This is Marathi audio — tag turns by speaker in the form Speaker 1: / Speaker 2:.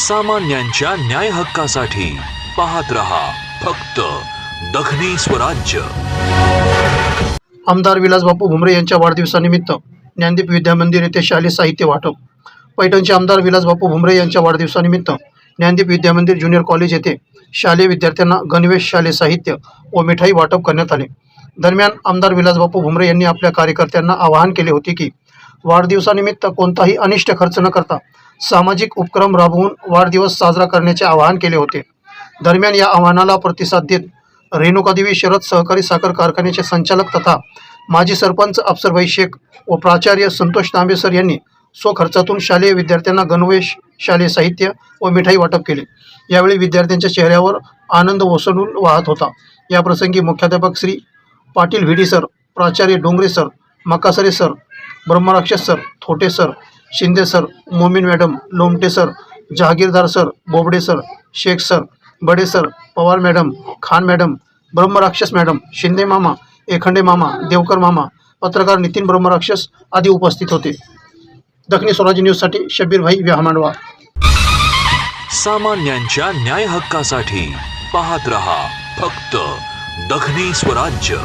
Speaker 1: सामान्यांच्या न्याय हक्कासाठी पाहत रहा फक्त दखनी स्वराज्य
Speaker 2: आमदार विलासबापू भुमरे यांच्या वाढदिवसानिमित्त ज्ञानदीप विद्यामंदिर येथे शालेय साहित्य वाटप. पैठणचे आमदार विलासबापू भुमरे यांच्या वाढदिवसानिमित्त ज्ञानदीप विद्यामंदिर ज्युनियर कॉलेज येथे शालेय विद्यार्थ्यांना गणवेश शालेय साहित्य व मिठाई वाटप करण्यात आले. दरम्यान आमदार विलासबापू भुमरे यांनी आपल्या कार्यकर्त्यांना आवाहन केले होते की वाढदिवसानिमित्त कोणताही अनिष्ट खर्च न करता सामाजिक उपक्रम राबवून वाढदिवस साजरा करण्याचे आवाहन केले होते. दरम्यान या आव्हानाला प्रतिसाद देत रेणुकादेवी शरद सहकारी साखर कारखान्याचे संचालक तथा माजी सरपंच अफसरभाई शेख व प्राचार्य संतोष तांबे सर यांनी स्वखर्चातून शालेय विद्यार्थ्यांना गणवेश शालेय साहित्य व मिठाई वाटप केले. यावेळी विद्यार्थ्यांच्या चेहऱ्यावर आनंद ओसंडून वाहत होता. याप्रसंगी मुख्याध्यापक श्री पाटील व्हिडी सर प्राचार्य Dongare sir Makasare sir Brahmarakshas sir Thote sir Shinde sir Momin madam Lomte sir Jahagirdar sir Bobde sir Shaikh sir Bade sir Pawar madam Khan madam Brahmarakshas madam Shinde मामा एखंडे मामा देवकर मामा पत्रकार नितीन ब्रह्मराक्षस आदी उपस्थित होते. दक्षिणी स्वराज्य न्यूजसाठी शबीरभाई भाई व्याहमांडवा.
Speaker 1: सामान्यांच्या न्याय हक्कासाठी पाहत रहा फक्त दखनी स्वराज्य.